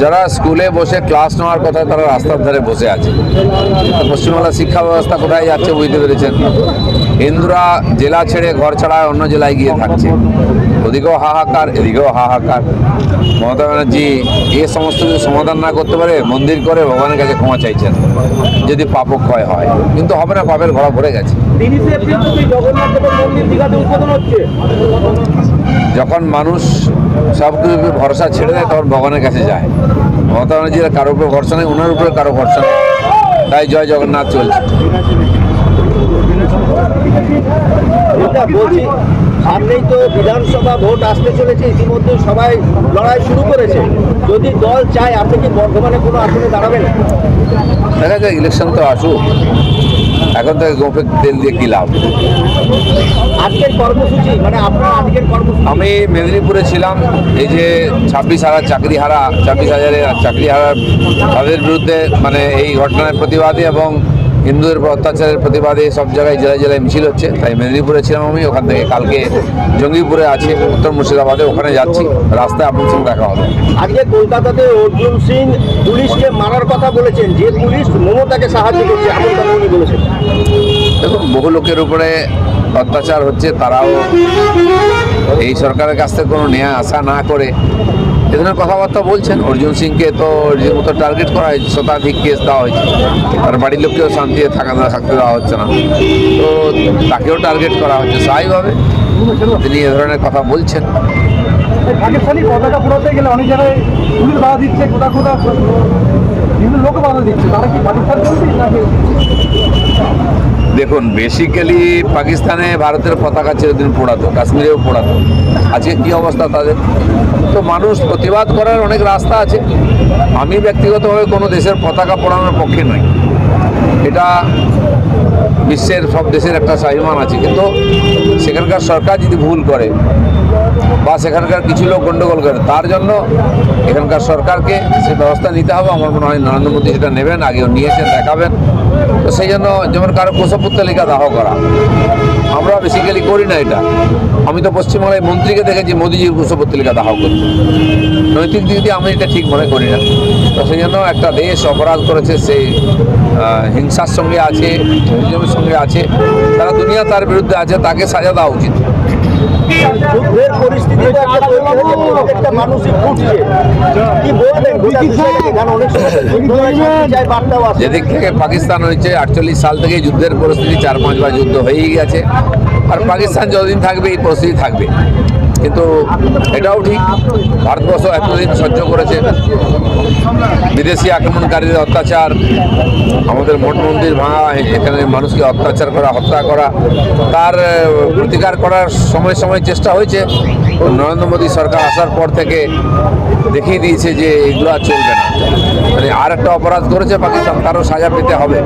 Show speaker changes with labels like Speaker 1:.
Speaker 1: যারা স্কুলে বসে ক্লাস নেওয়ার কথা তারা রাস্তার ধারে বসে আছে। পশ্চিমবাংলার শিক্ষা ব্যবস্থা কোথায় যাচ্ছে বুঝতে পেরেছেন? হিন্দুরা জেলা ছেড়ে ঘর ছাড়া অন্য জেলায় গিয়ে থাকছে। ওদিকেও হাহাকার, এদিকেও হাহাকার। মমতা ব্যানার্জি এ সমস্ত কিছু সমাধান না করতে পারে, মন্দির করে ভগবানের কাছে ক্ষমা চাইছেন। যদি পাপক্ষয় হয়, কিন্তু হবে না, পাপের ঘোড়া ভরে গেছে। যখন মানুষ সব কিছু ভরসা ছেড়ে দেয় তখন ভগবানের কাছে যায়। মমতা ব্যানার্জির কারোর উপর ভরসা নেই? ওনার উপরে কারও ভরসা নেই। তাই জয় জগন্নাথ চলছে।
Speaker 2: বলছি সামনেই তো বিধানসভা ভোট আসতে চলেছে ইতিমধ্যে সবাই লড়াই শুরু করেছে। যদি দল চায় আপনি কি বর্ধমানে কোনো আসনে দাঁড়াবেন?
Speaker 1: দেখা যায় ইলেকশন তো আসুক। এখন থেকে গোপে তেল দিয়ে কী লাভ?
Speaker 2: আজকের কর্মসূচি মানে আপনার আজকের কর্মসূচি?
Speaker 1: আমি মেদিনীপুরে ছিলাম এই যে ছাব্বিশ হাজার চাকরি হারা ছাব্বিশ হাজারের চাকরি হারা তাদের বিরুদ্ধে মানে এই ঘটনার প্রতিবাদে এবং হিন্দুদের উপর অত্যাচারের প্রতিবাদে সব জায়গায় জেলায় জেলায় মিছিল হচ্ছে তাই মেদিনীপুরে ছিলাম আমি ওখান থেকে কালকে জঙ্গিপুরে আছে উত্তর মুর্শিদাবাদে ওখানে যাচ্ছি রাস্তায় আপনার সঙ্গে দেখা হবে।
Speaker 2: আজকে কলকাতাতে অর্জুন সিং পুলিশকে মারার কথা বলেছেন যে পুলিশ মমতাকে সাহায্য করছে এমন কথা উনি বলেছেন।
Speaker 1: বহু লোকের উপরে অত্যাচার হচ্ছে, তারাও এই সরকারের কাছ থেকে কোনো ন্যায় আশা না করে। এ ধরনের কথাবার্তা বলছেন, অর্জুন সিংকে তো মতো টার্গেট করা হয়েছে, শতাধিক কেস দেওয়া হয়েছে। আর বাড়ির লোককেও শান্তিতে থাকা না থাকতে দেওয়া হচ্ছে না। তো তাকেও টার্গেট করা হচ্ছে, স্বাভাবিকভাবে। তিনি এ ধরনের কথা বলছেন।
Speaker 3: পাকিস্তানি পতাকা গেলে অনেক জায়গায় পুলিশ বাধা দিচ্ছে
Speaker 1: দেখুন বেসিক্যালি পাকিস্তানে ভারতের পতাকা চিরদিন পোড়াতো, কাশ্মীরেও পোড়াতো। আজকে কি অবস্থা তাদের? তো মানুষ প্রতিবাদ করার অনেক রাস্তা আছে। আমি ব্যক্তিগতভাবে কোনো দেশের পতাকা পোড়ানোর পক্ষে নই। এটা বিশ্বের সব দেশের একটা স্বাভিমান আছে। কিন্তু সেখানকার সরকার যদি ভুল করে বা সেখানকার কিছু লোক গণ্ডগোল করে। তার জন্য এখানকার সরকারকে সে ব্যবস্থা নিতে হবে। আমার মনে হয় নরেন্দ্র মোদী সেটা নেবেন, আগেও নিয়েছেন, দেখাবেন। তো সেই জন্য যেমন কারও কুশপুত্তলিকা দাহ করা, আমরা বেসিক্যালি করি না এটা। আমি তো পশ্চিমবাংলায় মন্ত্রীকে দেখেছি, মোদিজির কুশপুত্তলিকা দাহ করতে। নৈতিক দিক দিয়ে আমি এটা ঠিক মনে করি না। তো সেই জন্য একটা দেশ অপরাধ করেছে সেই হিংসার সঙ্গে আছে সঙ্গে আছে, তারা দুনিয়া তার বিরুদ্ধে আছে, তাকে সাজা দেওয়া উচিত।
Speaker 2: পরিস্থিতি হয়েছে প্রত্যেকটা মানুষই ফুটছে কি বলবেন
Speaker 1: যেদিক থেকে পাকিস্তান হয়েছে আটচল্লিশ সাল থেকে যুদ্ধের পরিস্থিতি চার পাঁচবার যুদ্ধ হয়েই গেছে। আর পাকিস্তান যতদিন থাকবে এই পরিস্থিতি থাকবে। কিন্তু এটাও ঠিক ভারতবর্ষ এতদিন সহ্য করেছে। বিদেশি আক্রমণকারীদের অত্যাচার, আমাদের মঠ মন্দির ভাঙা, এখানে মানুষকে অত্যাচার করা, হত্যা করা, তার প্রতিকার করার সময় সময় চেষ্টা হয়েছে। নরেন্দ্র মোদী সরকার আসার পর থেকে দেখিয়ে দিয়েছে যে এগুলো আর চলবে না। মানে আর একটা অপরাধ করেছে পাকিস্তান, তারও সাজা পেতে হবে।